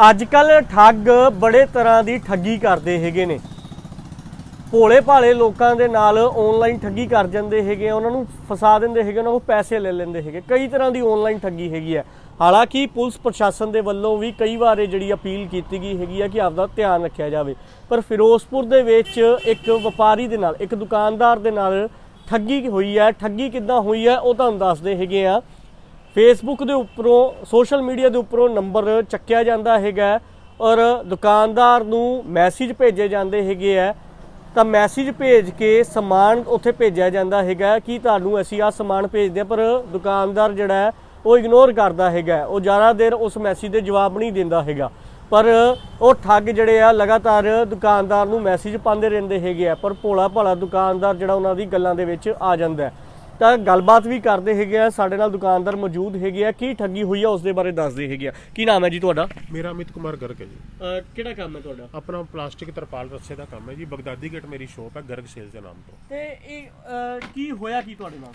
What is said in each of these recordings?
ਅੱਜ ਕੱਲ ਠੱਗ ਬੜੇ ਤਰ੍ਹਾਂ ਦੀ ਠੱਗੀ ਕਰਦੇ ਹੈਗੇ ਨੇ। ਭੋਲੇ ਭਾਲੇ ਲੋਕਾਂ ਦੇ ਨਾਲ ਆਨਲਾਈਨ ਠੱਗੀ ਕਰ ਜਾਂਦੇ ਹੈਗੇ ਆ, ਉਹਨਾਂ ਨੂੰ ਫਸਾ ਦਿੰਦੇ ਹੈਗੇ ਉਹਨਾਂ ਕੋਲ ਪੈਸੇ ਲੈ ਲੈਂਦੇ ਹੈਗੇ ਕਈ ਤਰ੍ਹਾਂ ਦੀ ਆਨਲਾਈਨ ਠੱਗੀ ਹੈਗੀ ਹੈ ਹਾਲਾਂਕਿ ਪੁਲਿਸ ਪ੍ਰਸ਼ਾਸਨ ਦੇ ਵੱਲੋਂ ਵੀ ਕਈ ਵਾਰ ਇਹ ਜਿਹੜੀ ਅਪੀਲ ਕੀਤੀ ਗਈ ਹੈਗੀ ਹੈ ਕਿ ਆਪਦਾ ਧਿਆਨ ਰੱਖਿਆ ਜਾਵੇ। ਪਰ ਫਿਰੋਜ਼ਪੁਰ ਦੇ ਵਿੱਚ ਇੱਕ ਵਪਾਰੀ ਦੇ ਨਾਲ ਇੱਕ ਦੁਕਾਨਦਾਰ ਦੇ ਨਾਲ ਠੱਗੀ ਹੋਈ ਹੈ। ਠੱਗੀ ਕਿੱਦਾਂ ਹੋਈ ਹੈ ਉਹ ਤੁਹਾਨੂੰ ਦੱਸਦੇ ਹੈਗੇ ਆ। ਫੇਸਬੁੱਕ ਦੇ ਉੱਪਰੋਂ ਸੋਸ਼ਲ ਮੀਡੀਆ ਦੇ ਉੱਪਰੋਂ ਨੰਬਰ ਚੱਕਿਆ ਜਾਂਦਾ ਹੈਗਾ ਔਰ ਦੁਕਾਨਦਾਰ ਨੂੰ ਮੈਸੇਜ ਭੇਜੇ ਜਾਂਦੇ ਹੈਗੇ ਆ ਤਾਂ ਮੈਸੇਜ ਭੇਜ ਕੇ ਸਮਾਨ ਉੱਥੇ ਭੇਜਿਆ ਜਾਂਦਾ ਹੈਗਾ ਕਿ ਤੁਹਾਨੂੰ ਅਸੀਂ ਆ ਸਮਾਨ ਭੇਜਦੇ ਹਾਂ, ਪਰ ਦੁਕਾਨਦਾਰ ਜਿਹੜਾ ਉਹ ਇਗਨੋਰ ਕਰਦਾ ਹੈਗਾ ਉਹ ਜ਼ਿਆਦਾ ਦੇਰ ਉਸ ਮੈਸੇਜ ਦੇ ਜਵਾਬ ਨਹੀਂ ਦਿੰਦਾ ਹੈਗਾ। ਪਰ ਉਹ ਠੱਗ ਜਿਹੜੇ ਆ, ਲਗਾਤਾਰ ਦੁਕਾਨਦਾਰ ਨੂੰ ਮੈਸੇਜ ਪਾਉਂਦੇ ਰਹਿੰਦੇ ਹੈਗੇ ਆ। ਪਰ ਭੋਲਾ ਭਾਲਾ ਦੁਕਾਨਦਾਰ ਜਿਹੜਾ ਉਹਨਾਂ ਦੀ ਗੱਲਾਂ ਦੇ ਵਿੱਚ ਆ ਜਾਂਦਾ ਹੈ। ਤਾਂ ਗੱਲਬਾਤ ਵੀ ਕਰਦੇ ਹੈਗੇ ਆ ਸਾਡੇ ਨਾਲ ਦੁਕਾਨਦਾਰ ਮੌਜੂਦ ਹੈਗੇ ਆ। ਕੀ ਠੱਗੀ ਹੋਈ ਆ ਉਸ ਦੇ ਬਾਰੇ ਦੱਸਦੇ ਹੈਗੇ ਆ। ਕੀ ਨਾਮ ਹੈ ਜੀ ਤੁਹਾਡਾ? ਮੇਰਾ ਅਮਿਤ ਕੁਮਾਰ ਗਰਗ ਹੈ ਜੀ। ਕਿਹੜਾ ਕੰਮ ਹੈ ਤੁਹਾਡਾ? ਆਪਣਾ ਪਲਾਸਟਿਕ ਤਰਪਾਲ ਰੱਸੇ ਦਾ ਕੰਮ ਹੈ ਜੀ। ਬਗਦਾਦੀ ਗੇਟ ਮੇਰੀ ਸ਼ੋਪ ਹੈ ਗਰਗ ਸੇਲਸ ਦੇ ਨਾਮ ਤੋਂ। ਤੇ ਇਹ ਕੀ ਹੋਇਆ ਕੀ ਤੁਹਾਡੇ ਨਾਲ?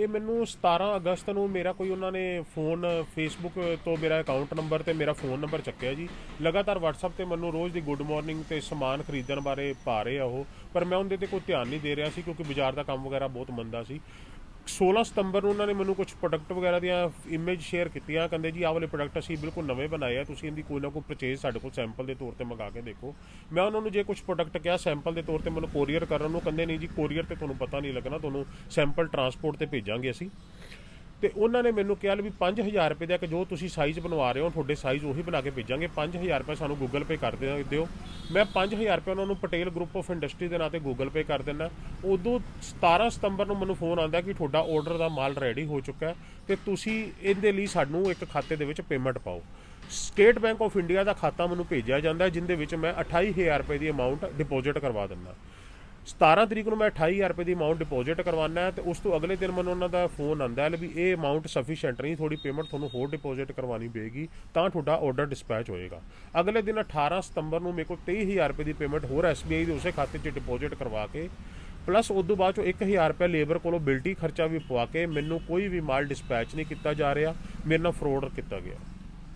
ਇਹ ਮੈਨੂੰ 17 ਅਗਸਤ ਨੂੰ ਮੇਰਾ ਕੋਈ ਉਹਨਾਂ ਨੇ ਫੋਨ ਫੇਸਬੁੱਕ ਤੋਂ ਮੇਰਾ ਅਕਾਊਂਟ ਨੰਬਰ ਤੇ ਮੇਰਾ ਫੋਨ ਨੰਬਰ ਚੱਕਿਆ ਜੀ। ਲਗਾਤਾਰ WhatsApp ਤੇ ਮੈਨੂੰ ਰੋਜ਼ ਦੀ ਗੁੱਡ ਮਾਰਨਿੰਗ ਤੇ ਸਮਾਨ ਖਰੀਦਣ ਬਾਰੇ ਪਾ ਰਹੇ ਆ ਉਹ। ਪਰ ਮੈਂ ਉਹਦੇ ਤੇ ਕੋਈ ਧਿਆਨ ਨਹੀਂ ਦੇ ਰਿਹਾ ਸੀ ਕਿਉਂਕਿ ਬਾਜ਼ਾਰ ਦਾ ਕੰਮ ਵਗੈਰਾ ਬਹੁਤ ਮੰਦਾ ਸੀ। 16 ਸਤੰਬਰ ਨੂੰ ਉਹਨਾਂ ਨੇ ਮੈਨੂੰ ਕੁਝ ਪ੍ਰੋਡਕਟ ਵਗੈਰਾ ਦੀਆਂ ਇਮੇਜ ਸ਼ੇਅਰ ਕੀਤੀਆਂ। ਕਹਿੰਦੇ ਜੀ, ਆਹ ਵਾਲੇ ਪ੍ਰੋਡਕਟ ਅਸੀਂ ਬਿਲਕੁਲ ਨਵੇਂ ਬਣਾਏ ਆ। ਤੁਸੀਂ ਇਹਦੀ ਕੋਈ ਨਾ ਕੋਈ ਪਰਚੇਜ਼ ਸਾਡੇ ਕੋਲ ਸੈਂਪਲ ਦੇ ਤੌਰ ਤੇ ਮੰਗਾ ਕੇ ਦੇਖੋ। ਮੈਂ ਉਹਨਾਂ ਨੂੰ ਜੇ ਕੁਝ ਪ੍ਰੋਡਕਟ ਕਿਹਾ ਸੈਂਪਲ ਦੇ ਤੌਰ ਤੇ ਮੈਨੂੰ ਕੋਰੀਅਰ ਕਰਨ ਨੂੰ, ਕਹਿੰਦੇ ਨਹੀਂ ਜੀ ਕੋਰੀਅਰ ਤੇ ਤੁਹਾਨੂੰ ਪਤਾ ਨਹੀਂ ਲੱਗਣਾ, ਤੁਹਾਨੂੰ ਸੈਂਪਲ ਟਰਾਂਸਪੋਰਟ ਤੇ ਭੇਜਾਂਗੇ ਅਸੀਂ। ਤੇ ਉਹਨਾਂ ਨੇ ਮੈਨੂੰ ਕਿਹਾ ਵੀ 5000 ਰੁਪਏ ਦਾ ਕਿ ਜੋ ਤੁਸੀਂ ਸਾਈਜ਼ ਬਣਵਾ ਰਹੇ ਹੋ ਤੁਹਾਡੇ ਸਾਈਜ਼ ਉਹੀ ਬਣਾ ਕੇ ਭੇਜਾਂਗੇ। 5000 ਰੁਪਏ ਸਾਨੂੰ ਗੂਗਲ ਪੇ ਕਰ ਦਿਓ। ਮੈਂ 5000 ਰੁਪਏ ਉਹਨਾਂ ਨੂੰ ਪਟੇਲ ਗਰੁੱਪ ਆਫ ਇੰਡਸਟਰੀ ਦੇ ਨਾਂ ਤੇ ਗੂਗਲ ਪੇ ਕਰ ਦਿੰਦਾ। ਉਦੋਂ 17 ਸਤੰਬਰ ਨੂੰ ਮੈਨੂੰ ਫੋਨ ਆਉਂਦਾ ਕਿ ਤੁਹਾਡਾ ਆਰਡਰ ਦਾ ਮਾਲ ਰੈਡੀ ਹੋ ਚੁੱਕਾ ਹੈ ਤੇ ਤੁਸੀਂ ਇਹਦੇ ਲਈ ਸਾਨੂੰ ਇੱਕ ਖਾਤੇ ਦੇ ਵਿੱਚ ਪੇਮੈਂਟ ਪਾਓ। ਸਟੇਟ ਬੈਂਕ ਆਫ ਇੰਡੀਆ ਦਾ ਖਾਤਾ ਮੈਨੂੰ ਭੇਜਿਆ ਜਾਂਦਾ ਹੈ, ਜਿੰਦੇ ਵਿੱਚ ਮੈਂ 28000 ਰੁਪਏ ਦੀ ਅਮਾਉਂਟ ਡਿਪੋਜ਼ਿਟ ਕਰਵਾ ਦਿੰਦਾ। 17 ਤਰੀਕ ਨੂੰ ਮੈਂ 28000 ਰੁਪਏ ਦੀ ਅਮਾਉਂਟ ਡਿਪੋਜ਼ਿਟ ਕਰਵਾਉਣਾ ਹੈ ਤੇ ਉਸ ਤੋਂ ਅਗਲੇ ਦਿਨ ਮੈਨੂੰ ਉਹਨਾਂ ਦਾ ਫੋਨ ਆਂਦਾ ਹੈ ਵੀ ਇਹ ਅਮਾਉਂਟ ਸਫੀਸ਼ੀਐਂਟ ਨਹੀਂ ਥੋੜੀ ਪੇਮੈਂਟ ਤੁਹਾਨੂੰ ਹੋਰ ਡਿਪੋਜ਼ਿਟ ਕਰਵਾਉਣੀ ਪਏਗੀ, ਤਾਂ ਤੁਹਾਡਾ ਆਰਡਰ ਡਿਸਪੈਚ ਹੋਏਗਾ। ਅਗਲੇ ਦਿਨ 18 ਸਤੰਬਰ ਨੂੰ ਮੇਰੇ ਕੋਲ 23000 ਰੁਪਏ ਦੀ ਪੇਮੈਂਟ ਹੋਰ SBI ਦੇ ਉਸੇ ਖਾਤੇ 'ਚ ਡਿਪੋਜ਼ਿਟ ਕਰਵਾ ਕੇ ਪਲੱਸ ਉਸ ਤੋਂ ਬਾਅਦ ਚੋਂ 1000 ਰੁਪਏ ਲੇਬਰ ਕੋਲੋਂ ਬਿਲਟੀ ਖਰਚਾ ਵੀ ਪਵਾ ਕੇ ਮੈਨੂੰ ਕੋਈ ਵੀ ਮਾਲ ਡਿਸਪੈਚ ਨਹੀਂ ਕੀਤਾ ਜਾ ਰਿਹਾ, ਮੇਰੇ ਨਾਲ ਫਰੋਡ ਕੀਤਾ ਗਿਆ।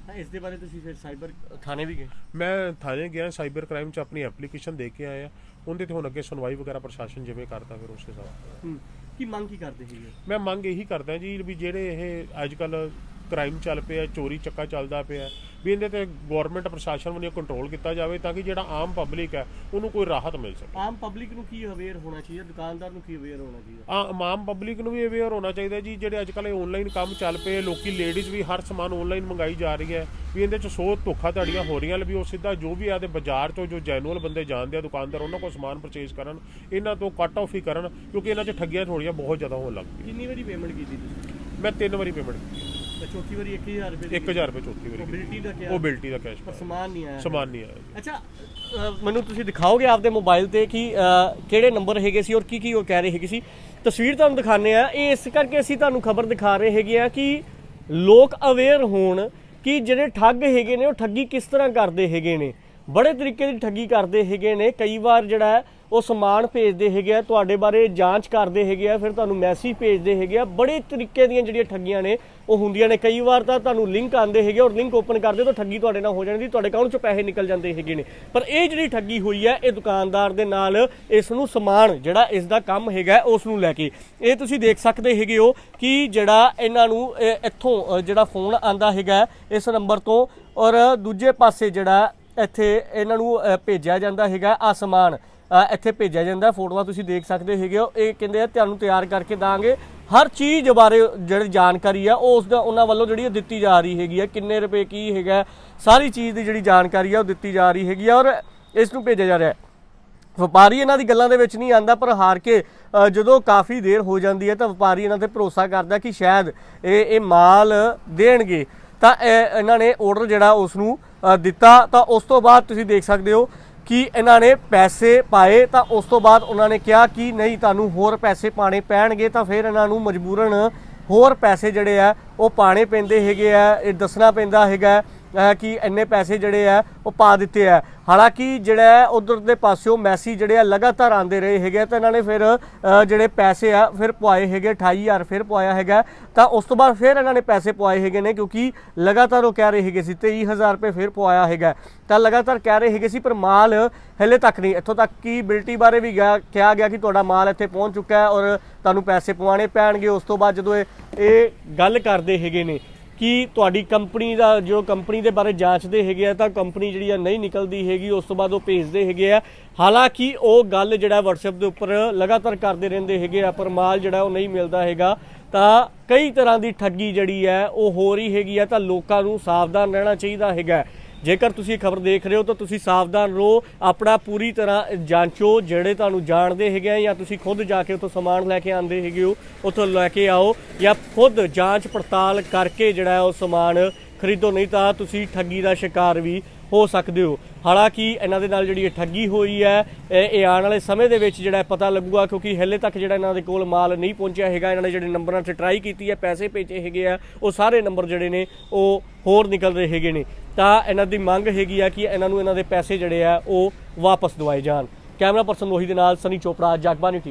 ਤਾਂ ਇਸ ਦੇ ਬਾਰੇ ਤੁਸੀਂ ਫਿਰ ਸਾਈਬਰ ਥਾਣੇ ਵੀ ਗਏ? ਮੈਂ ਥਾਣੇ ਗਿਆ ਸਾਈਬਰ ਕ੍ਰਾਈਮ 'ਚ ਆਪਣੀ ਐਪਲੀਕੇਸ਼ਨ ਦੇ ਕੇ ਆਇਆ। ਉਹਦੇ ਤੇ ਹੁਣ ਅੱਗੇ ਸੁਣਵਾਈ ਵਗੈਰਾ ਪ੍ਰਸ਼ਾਸਨ ਜਿਵੇਂ ਕਰਦਾ ਫਿਰ ਉਸ ਹਿਸਾਬ ਨਾਲ। ਹੂੰ ਕੀ ਮੰਗ ਕੀ ਕਰਦੇ ਹੈਗੇ ਮੈਂ ਮੰਗ ਇਹੀ ਕਰਦਾ ਜੀ ਵੀ ਜਿਹੜੇ ਇਹ ਅੱਜ ਕੱਲ ਕ੍ਰਾਈਮ ਚੱਲ ਪਿਆ ਚੋਰੀ ਚੱਕਾ ਚੱਲਦਾ ਪਿਆ ਵੀ ਇਹਦੇ ਤੇ ਗਵਰਨਮੈਂਟ ਪ੍ਰਸ਼ਾਸਨ ਵੱਲੋਂ ਕੰਟਰੋਲ ਕੀਤਾ ਜਾਵੇ ਤਾਂ ਕਿ ਜਿਹੜਾ ਆਮ ਪਬਲਿਕ ਹੈ ਉਹਨੂੰ ਕੋਈ ਰਾਹਤ ਮਿਲ ਸਕੇ। ਆਮ ਪਬਲਿਕ ਨੂੰ ਕੀ ਅਵੇਅਰ ਹੋਣਾ ਚਾਹੀਦਾ? ਦੁਕਾਨਦਾਰ ਨੂੰ ਕੀ ਅਵੇਅਰ ਹੋਣਾ ਚਾਹੀਦਾ? ਆ ਆਮ ਪਬਲਿਕ ਨੂੰ ਵੀ ਅਵੇਅਰ ਹੋਣਾ ਚਾਹੀਦਾ ਜੀ ਜਿਹੜੇ ਅੱਜ ਕੱਲ ਇਹ ਆਨਲਾਈਨ ਕੰਮ ਚੱਲ ਪਏ ਲੋਕੀ ਲੇਡੀਜ਼ ਵੀ ਹਰ ਸਮਾਨ ਆਨਲਾਈਨ ਮੰਗਾਈ ਜਾ ਰਹੀ ਹੈ ਵੀ ਇਹਦੇ ਚ ਸੋ ਧੋਖਾ ਧੜੀਆਂ ਹੋ ਰਹੀਆਂ ਵੀ ਉਹ ਸਿੱਧਾ ਜੋ ਵੀ ਆਦੇ ਬਾਜ਼ਾਰ ਤੋਂ ਜੋ ਜੈਨੂਅਲ ਬੰਦੇ ਜਾਣਦੇ ਆ ਦੁਕਾਨਦਾਰ ਉਹਨਾਂ ਕੋਲ ਸਮਾਨ ਪਰਚੇਸ ਕਰਨ ਇਹਨਾਂ ਤੋਂ ਕੱਟ ਆਫ ਹੀ ਕਰਨ ਕਿਉਂਕਿ ਇਹਨਾਂ ਚ ਠੱਗੀਆਂ ਥੋੜੀਆਂ ਬਹੁਤ ਜ਼ਿਆਦਾ ਹੋਣ ਲੱਗ ਪਈਆਂ। ਕਿੰਨੀ ਵਾਰੀ ਪੇਮੈਂਟ ਕੀਤੀ ਤੁਸੀਂ? ਮੈਂ ਤਿੰਨ ਵਾਰੀ ਪੇਮੈਂਟ ਕੀਤੀ। ਚੌਥੀ ਵਾਰੀ 1000 ਰੁਪਏ 1000 ਰੁਪਏ ਚੌਥੀ ਵਾਰੀ। ਬਿਲਟੀ ਦਾ ਕਿਹਾ ਉਹ ਬਿਲਟੀ ਦਾ ਕੈਸ਼ ਪਰ ਸਮਾਨ ਨਹੀਂ ਆਇਆ। ਸਮਾਨ ਨਹੀਂ ਆਇਆ। ਅੱਛਾ ਮੈਨੂੰ ਤੁਸੀਂ ਦਿਖਾਓਗੇ ਆਪਦੇ ਮੋਬਾਈਲ ਤੇ ਕਿ ਕਿਹੜੇ ਨੰਬਰ ਹੈਗੇ ਸੀ ਔਰ ਕੀ ਕੀ ਉਹ ਕਹਿ ਰਹੇ ਹੈਗੇ ਸੀ? ਤਸਵੀਰ ਤੁਹਾਨੂੰ ਦਿਖਾਣੇ ਆ ਇਹ ਇਸ ਕਰਕੇ ਅਸੀਂ ਤੁਹਾਨੂੰ ਖਬਰ ਦਿਖਾ ਰਹੇ ਹੈਗੇ ਆ ਕਿ ਲੋਕ ਅਵੇਅਰ ਹੋਣ ਕਿ ਜਿਹੜੇ ਠੱਗ ਹੈਗੇ ਨੇ ਉਹ ਠੱਗੀ ਕਿਸ ਤਰ੍ਹਾਂ ਕਰਦੇ ਹੈਗੇ ਨੇ। ਬੜੇ ਤਰੀਕੇ ਦੀ ਠੱਗੀ ਕਰਦੇ ਹੈਗੇ ਨੇ। ਕਈ ਵਾਰ ਜਿਹੜਾ ਉਹ ਸਮਾਨ ਭੇਜਦੇ ਹੈਗੇ ਆ, ਤੁਹਾਡੇ ਬਾਰੇ ਜਾਂਚ ਕਰਦੇ ਹੈਗੇ ਆ, ਫਿਰ ਤੁਹਾਨੂੰ ਮੈਸੇਜ ਭੇਜਦੇ ਹੈਗੇ ਆ। ਬੜੇ ਤਰੀਕੇ ਦੀਆਂ ਜਿਹੜੀਆਂ ਠੱਗੀਆਂ ਨੇ, ਉਹ ਹੁੰਦੀਆਂ ਨੇ। ਕਈ ਵਾਰ ਤਾਂ ਤੁਹਾਨੂੰ ਲਿੰਕ ਆਉਂਦੇ ਹੈਗੇ ਔਰ ਲਿੰਕ ਓਪਨ ਕਰਦੇ ਤਾਂ ਠੱਗੀ ਤੁਹਾਡੇ ਨਾਲ ਹੋ ਜਾਂਦੀ, ਤੁਹਾਡੇ ਅਕਾਊਂਟ 'ਚੋਂ ਪੈਸੇ ਨਿਕਲ ਜਾਂਦੇ ਹੈਗੇ ਨੇ। ਪਰ ਇਹ ਜਿਹੜੀ ਠੱਗੀ ਹੋਈ ਹੈ, ਇਹ ਦੁਕਾਨਦਾਰ ਦੇ ਨਾਲ ਇਸ ਨੂੰ ਸਮਾਨ ਜਿਹੜਾ ਇਸ ਦਾ ਕੰਮ ਹੈਗਾ ਉਸ ਨੂੰ ਲੈ ਕੇ। ਇਹ ਤੁਸੀਂ ਦੇਖ ਸਕਦੇ ਹੈਗੇ ਹੋ ਕਿ ਜਿਹੜਾ ਇਹਨਾਂ ਨੂੰ ਇੱਥੋਂ ਜਿਹੜਾ ਫੋਨ ਆਂਦਾ ਹੈਗਾ ਇਸ ਨੰਬਰ ਤੋਂ ਔਰ ਦੂਜੇ ਪਾਸੇ ਜਿਹੜਾ ਇੱਥੇ ਇਹਨਾਂ ਨੂੰ ਭੇਜਿਆ ਜਾਂਦਾ ਹੈਗਾ ਆਸਮਾਨ। ਇੱਥੇ ਭੇਜਿਆ ਜਾਂਦਾ, ਫੋਟੋਆਂ ਤੁਸੀਂ ਦੇਖ ਸਕਦੇ ਹੈਗੇ ਹੋ। ਇਹ ਕਹਿੰਦੇ ਆ, ਤੁਹਾਨੂੰ ਤਿਆਰ ਕਰਕੇ ਦਾਂਗੇ। ਹਰ ਚੀਜ਼ ਬਾਰੇ ਜਿਹੜੀ ਜਾਣਕਾਰੀ ਆ, ਉਹ ਉਸ ਦਾ ਉਹਨਾਂ ਵੱਲੋਂ ਜਿਹੜੀ ਉਹ ਦਿੱਤੀ ਜਾ ਰਹੀ ਹੈਗੀ ਆ। ਕਿੰਨੇ ਰੁਪਏ ਕੀ ਹੈਗਾ, ਸਾਰੀ ਚੀਜ਼ ਦੀ ਜਿਹੜੀ ਜਾਣਕਾਰੀ ਆ, ਉਹ ਦਿੱਤੀ ਜਾ ਰਹੀ ਹੈਗੀ ਆ ਔਰ ਇਸ ਨੂੰ ਭੇਜਿਆ ਜਾ ਰਿਹਾ ਹੈ। ਵਪਾਰੀ ਇਹਨਾਂ ਦੀ ਗੱਲਾਂ ਦੇ ਵਿੱਚ ਨਹੀਂ ਆਂਦਾ, ਪਰ ਹਾਰ ਕੇ ਜਦੋਂ ਕਾਫੀ ਦੇਰ ਹੋ ਜਾਂਦੀ ਹੈ ਤਾਂ ਵਪਾਰੀ ਇਹਨਾਂ ਤੇ ਭਰੋਸਾ ਕਰਦਾ ਕਿ ਸ਼ਾਇਦ ਇਹ ਇਹ ਮਾਲ ਦੇਣਗੇ। ਤਾਂ ਇਹਨਾਂ ਨੇ ਆਰਡਰ ਜਿਹੜਾ ਉਸ ਨੂੰ ਦਿੱਤਾ, ਤਾਂ ਉਸ ਤੋਂ ਬਾਅਦ ਤੁਸੀਂ ਦੇਖ ਸਕਦੇ ਹੋ ਕਿ ਇਹਨਾਂ ਨੇ ਪੈਸੇ ਪਾਏ, ਤਾਂ ਉਸ ਤੋਂ ਬਾਅਦ ਉਹਨਾਂ ਨੇ ਕਿਹਾ ਕਿ ਨਹੀਂ, ਤੁਹਾਨੂੰ ਹੋਰ ਪੈਸੇ ਪਾਣੇ ਪੈਣਗੇ, ਤਾਂ ਫਿਰ ਇਹਨਾਂ ਨੂੰ ਮਜਬੂਰਨ ਹੋਰ ਪੈਸੇ ਜਿਹੜੇ ਆ, ਉਹ ਪਾਣੇ ਪੈਂਦੇ ਹੈਗੇ ਆ, ਇਹ ਦੱਸਣਾ ਪੈਂਦਾ ਹੈਗਾ। ਕਿ ਇੰਨੇ ਪੈਸੇ ਜਿਹੜੇ ਆ ਉਹ ਪਾ ਦਿੱਤੇ ਆ। ਹਾਲਾਂਕਿ ਜਿਹੜਾ ਹੈ ਉਧਰ ਦੇ ਪਾਸਿਓਂ ਮੈਸੀ ਜਿਹੜੇ ਆ ਲਗਾਤਾਰ ਆਉਂਦੇ ਰਹੇ ਹੈਗੇ ਆ ਤਾਂ ਇਹਨਾਂ ਨੇ ਫਿਰ ਜਿਹੜੇ ਪੈਸੇ ਆ ਫਿਰ ਪਵਾਏ ਹੈਗੇ 28000 ਫਿਰ ਪਵਾਇਆ ਹੈਗਾ ਤਾਂ ਉਸ ਤੋਂ ਬਾਅਦ ਫਿਰ ਇਹਨਾਂ ਨੇ ਪੈਸੇ ਪਵਾਏ ਹੈਗੇ ਨੇ ਕਿਉਂਕਿ ਲਗਾਤਾਰ ਉਹ ਕਹਿ ਰਹੇ ਹੈਗੇ ਸੀ 23000 ਰੁਪਏ ਫਿਰ ਪਵਾਇਆ ਹੈਗਾ ਤਾਂ ਲਗਾਤਾਰ ਕਹਿ ਰਹੇ ਹੈਗੇ ਸੀ, ਪਰ ਮਾਲ ਹਲੇ ਤੱਕ ਨਹੀਂ। ਇੱਥੋਂ ਤੱਕ ਕਿ ਬਿਲਟੀ ਬਾਰੇ ਵੀ ਗਿਆ, ਕਿਹਾ ਗਿਆ ਕਿ ਤੁਹਾਡਾ ਮਾਲ ਇੱਥੇ ਪਹੁੰਚ ਚੁੱਕਾ ਹੈ ਔਰ ਤੁਹਾਨੂੰ ਪੈਸੇ ਪਵਾਉਣੇ ਪੈਣਗੇ। ਉਸ ਤੋਂ ਬਾਅਦ ਜਦੋਂ ਇਹ ਇਹ ਗੱਲ ਕਰਦੇ ਹੈਗੇ ਨੇ ਕਿ ਤੁਹਾਡੀ ਕੰਪਨੀ ਦਾ ਜੋ ਕੰਪਨੀ ਦੇ ਬਾਰੇ ਜਾਂਚਦੇ ਹੈਗੇ ਆ ਤਾਂ ਕੰਪਨੀ ਜਿਹੜੀ ਆ ਨਹੀਂ ਨਿਕਲਦੀ ਹੈਗੀ, ਉਸ ਤੋਂ ਬਾਅਦ ਉਹ ਭੇਜਦੇ ਹੈਗੇ ਆ। ਹਾਲਾਂਕਿ ਉਹ ਗੱਲ ਜਿਹੜਾ WhatsApp ਦੇ ਉੱਪਰ ਲਗਾਤਾਰ ਕਰਦੇ ਰਹਿੰਦੇ ਹੈਗੇ ਆ, ਪਰ ਮਾਲ ਜਿਹੜਾ ਉਹ ਨਹੀਂ ਮਿਲਦਾ ਹੈਗਾ। ਤਾਂ ਕਈ ਤਰ੍ਹਾਂ ਦੀ ਠੱਗੀ ਜਿਹੜੀ ਹੈ ਉਹ ਹੋ ਰਹੀ ਹੈਗੀ ਆ, ਤਾਂ ਲੋਕਾਂ ਨੂੰ ਸਾਵਧਾਨ ਰਹਿਣਾ ਚਾਹੀਦਾ ਹੈਗਾ। ਜੇਕਰ ਤੁਸੀਂ ਇਹ ਖਬਰ ਦੇਖ ਰਹੇ ਹੋ ਤਾਂ ਤੁਸੀਂ ਸਾਵਧਾਨ ਰਹੋ, ਆਪਣਾ ਪੂਰੀ ਤਰ੍ਹਾਂ ਜਾਂਚੋ, ਜਿਹੜੇ ਤੁਹਾਨੂੰ ਜਾਣਦੇ ਹੈਗੇ ਆ ਜਾਂ ਤੁਸੀਂ ਖੁਦ ਜਾ ਕੇ ਉੱਥੋਂ ਸਮਾਨ ਲੈ ਕੇ ਆਂਦੇ ਹੈਗੇ ਹੋ, ਉੱਥੋਂ ਲੈ ਕੇ ਆਓ ਜਾਂ ਖੁਦ ਜਾਂਚ ਪੜਤਾਲ ਕਰਕੇ ਜਿਹੜਾ ਉਹ ਸਮਾਨ ਖਰੀਦੋ, ਨਹੀਂ ਤਾਂ ਤੁਸੀਂ ਠੱਗੀ ਦਾ ਸ਼ਿਕਾਰ ਵੀ ਹੋ ਸਕਦੇ ਹੋ। ਹਾਲਾਂਕਿ ਇਹਨਾਂ ਦੇ ਨਾਲ ਜਿਹੜੀ ਇਹ ਠੱਗੀ ਹੋਈ ਹੈ, ਇਹ ਆਉਣ ਵਾਲੇ ਸਮੇਂ ਦੇ ਵਿੱਚ ਜਿਹੜਾ ਪਤਾ ਲੱਗੂਗਾ ਕਿਉਂਕਿ ਹਲੇ ਤੱਕ ਜਿਹੜਾ ਇਹਨਾਂ ਦੇ ਕੋਲ ਮਾਲ ਨਹੀਂ ਪਹੁੰਚਿਆ ਹੈਗਾ, ਇਹਨਾਂ ਨੇ ਜਿਹੜੇ ਨੰਬਰਾਂ ਤੇ ਟਰਾਈ ਕੀਤੀ ਹੈ, ਪੈਸੇ ਭੇਜੇ ਹੈਗੇ ਆ, ਉਹ ਸਾਰੇ ਨੰਬਰ ਜਿਹੜੇ ਨੇ ਉਹ ਹੋਰ ਨਿਕਲ ਰਹੇ ਹੈਗੇ ਨੇ। ਤਾਂ ਇਹਨਾਂ ਦੀ ਮੰਗ ਹੈਗੀ ਆ ਕਿ ਇਹਨਾਂ ਨੂੰ ਇਹਨਾਂ ਦੇ ਪੈਸੇ ਜਿਹੜੇ ਆ ਉਹ ਵਾਪਸ ਦਵਾਏ ਜਾਣ। ਕੈਮਰਾ ਪਰਸਨ ਲੋਹੀ ਦੇ ਨਾਲ ਸਨੀ ਚੋਪੜਾ ਜਗਬਾਨੀ ਟੀਵੀ।